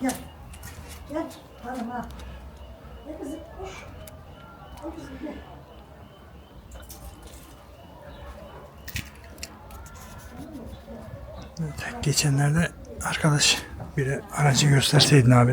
Gel gel. Gel hanıma. Gel kızım koş. Gel kızım gel. Geçenlerde arkadaş biri aracı gösterseydin abi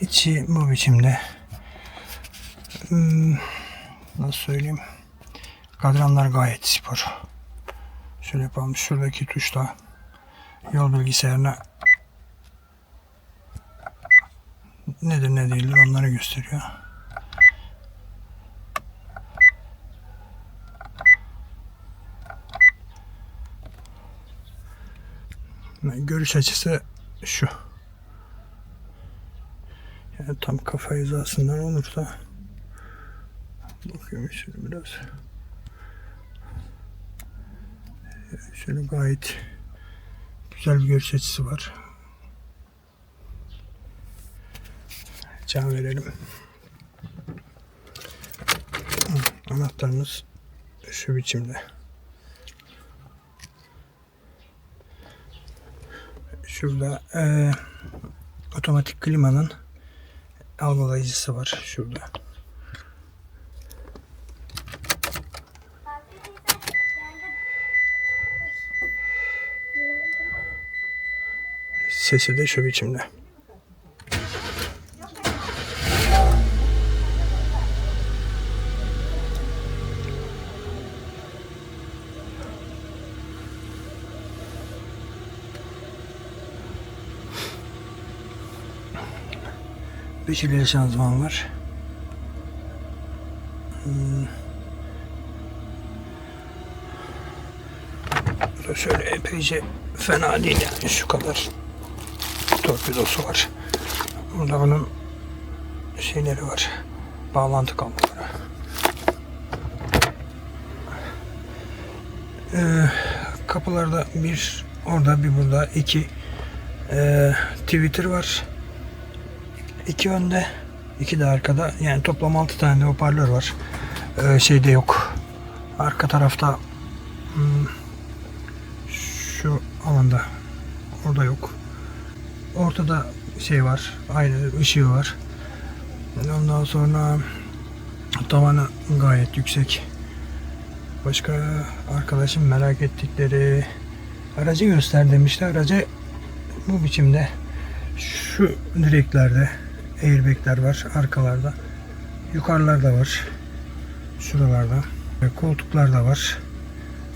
İçi bu biçimde. Hmm, nasıl söyleyeyim? Kadranlar gayet spor. Şöyle yapalım. Şuradaki tuşla yol bilgisayarına nedir ne değildir onları gösteriyor. Görüş açısı şu. Yani tam kafa hizasından olursa bakıyorum şöyle biraz şöyle gayet güzel bir görüş açısı var. Can verelim. Anahtarımız şu biçimde. Şurada eee, otomatik klimanın algılayıcısı var şurada. Sesi de şu biçimde. Beşili şanzıman var. Hmm. Da şöyle epeyce fena değil yani şu kadar torpidosu var. Burada bunun şeyleri var. Bağlantı kabloları. Ee, kapılarda bir orada bir burada iki ee, Twitter var. İki önde, iki de arkada. Yani toplam 6 tane hoparlör var. Ee, şeyde yok. Arka tarafta hmm, şu alanda orada yok. Ortada şey var. Aynı ışığı var. Ondan sonra tavanı gayet yüksek. Başka arkadaşım merak ettikleri aracı göster demişti. Aracı bu biçimde şu direklerde airbagler var arkalarda. Yukarılarda var. Şuralarda. Koltuklar da var.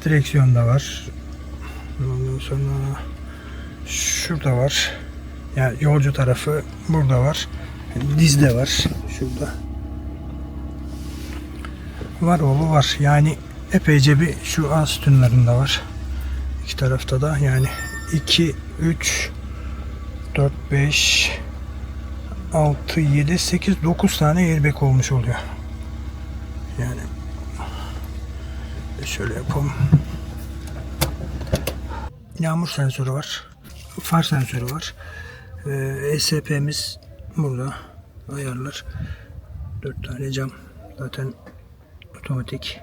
Direksiyon da var. Ondan sonra şurada var. Yani yolcu tarafı burada var. Diz de var. Şurada. Var oğlu var. Yani epeyce bir şu ağız sütunlarında var. İki tarafta da yani 2, 3, 4, 5, 6, 7, 8, 9 tane airbag olmuş oluyor. Yani şöyle yapalım. Yağmur sensörü var. Far sensörü var. Ee, ESP'miz burada. Ayarlar. 4 tane cam. Zaten otomatik.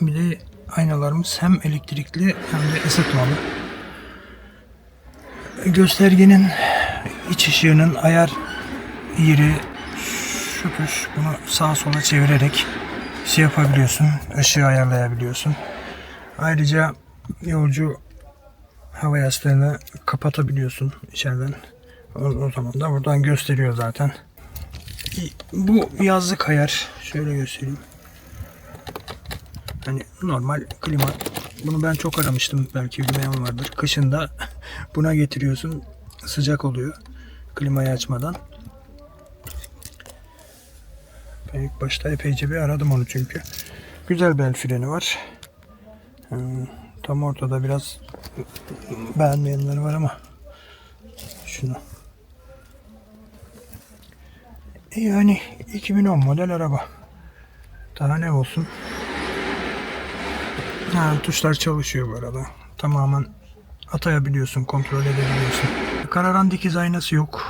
Bir de aynalarımız hem elektrikli hem de ısıtmalı. Göstergenin iç ışığının ayar yeri tuş. Bunu sağa sola çevirerek şey yapabiliyorsun. ışığı ayarlayabiliyorsun. Ayrıca yolcu hava yastığını kapatabiliyorsun içeriden. O, o zaman da buradan gösteriyor zaten. Bu yazlık ayar. Şöyle göstereyim. Hani normal klima. Bunu ben çok aramıştım. Belki bilmeyen vardır. Kışında buna getiriyorsun. Sıcak oluyor. Klimayı açmadan. Ben ilk başta epeyce bir aradım onu çünkü. Güzel bel freni var. Hmm, tam ortada biraz beğenmeyenler var ama şunu. Yani 2010 model araba. Daha ne olsun? Ha, tuşlar çalışıyor bu arada. Tamamen atayabiliyorsun, kontrol edebiliyorsun. Kararan dikiz aynası yok.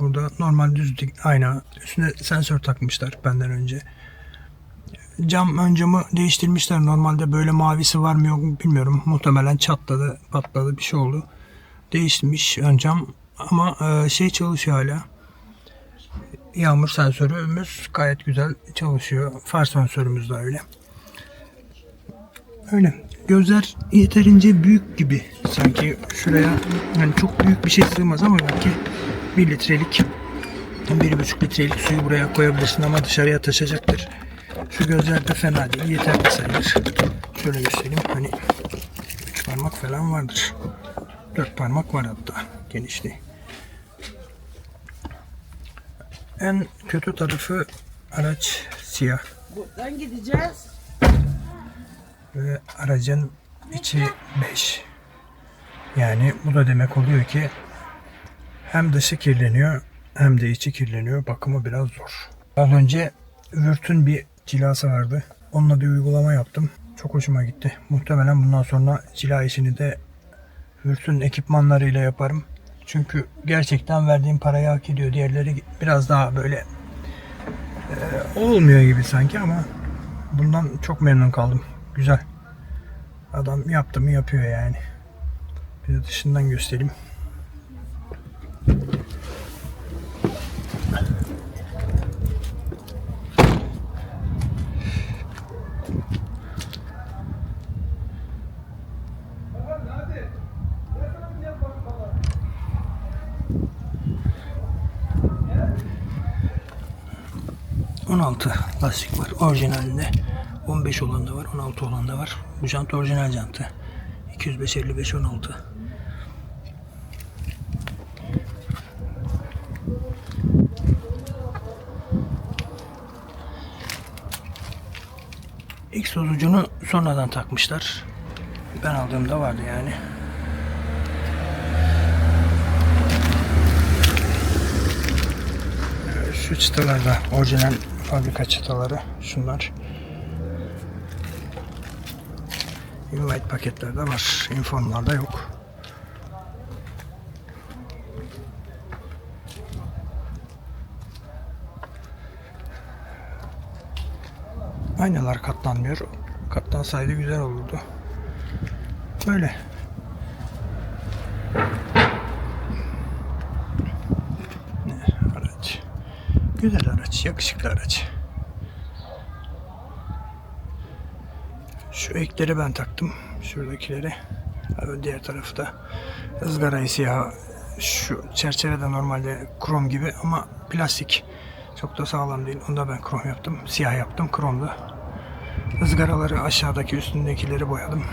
Burada normal düz dik- ayna. Üstüne sensör takmışlar benden önce. Cam ön camı değiştirmişler. Normalde böyle mavisi var mı yok mu bilmiyorum. Muhtemelen çatladı, patladı bir şey oldu. Değişmiş ön cam ama e, şey çalışıyor hala. Yağmur sensörümüz gayet güzel çalışıyor. Far sensörümüz de öyle. Öyle. Gözler yeterince büyük gibi. Sanki şuraya yani çok büyük bir şey sığmaz ama belki 1 litrelik 1,5 litrelik suyu buraya koyabilirsin ama dışarıya taşacaktır. Şu gözler de fena değil. Yeterli sayılır. Şöyle göstereyim. Hani 3 parmak falan vardır. 4 parmak var hatta genişliği. En kötü tarafı araç siyah. Buradan gideceğiz. ve aracın içi 5. Yani bu da demek oluyor ki hem dışı kirleniyor hem de içi kirleniyor. Bakımı biraz zor. Az önce Vürt'ün bir cilası vardı. Onunla bir uygulama yaptım. Çok hoşuma gitti. Muhtemelen bundan sonra cila işini de Vürt'ün ekipmanlarıyla yaparım. Çünkü gerçekten verdiğim parayı hak ediyor. Diğerleri biraz daha böyle e, olmuyor gibi sanki ama bundan çok memnun kaldım. Güzel. Adam yaptı mı yapıyor yani. Bir de dışından göstereyim. ...16 lastik var orijinalinde. 15 olan da var, 16 olan da var. Bu jant orijinal jantı. 205 55 16. Egzoz ucunu sonradan takmışlar. Ben aldığımda vardı yani. Şu çıtalar da orijinal fabrika çıtaları. Şunlar. Invite paketlerde var. Informlarda yok. Aynalar katlanmıyor. Katlansaydı güzel olurdu. Böyle. Araç. Güzel araç. Yakışıklı araç. Şu ekleri ben taktım. Şuradakileri. Abi diğer tarafı da ızgarayı siyah. Şu çerçeve de normalde krom gibi ama plastik. Çok da sağlam değil. Onu da ben krom yaptım. Siyah yaptım. Kromlu. Izgaraları aşağıdaki üstündekileri boyadım.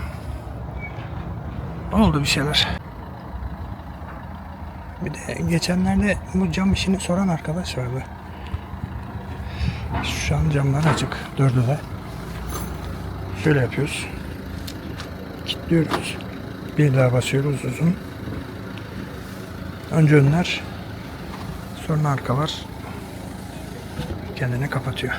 Oldu bir şeyler. Bir de geçenlerde bu cam işini soran arkadaş vardı. Şu an camlar açık. Dördü de. Şöyle yapıyoruz. Kilitliyoruz. Bir daha basıyoruz uzun. Önce önler, sonra arkalar kendini kapatıyor.